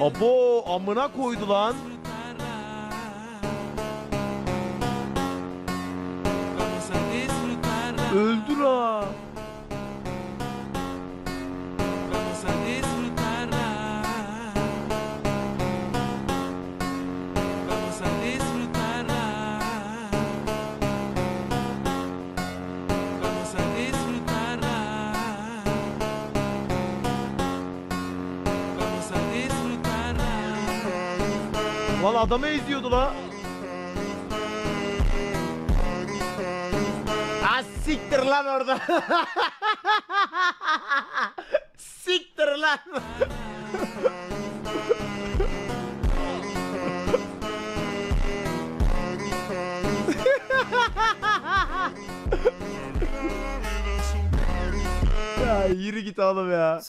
Abo amına koydu lan. Öldü Lan adamı eziyordu la. Ha siktir lan orada. siktir lan. ya yürü git oğlum ya.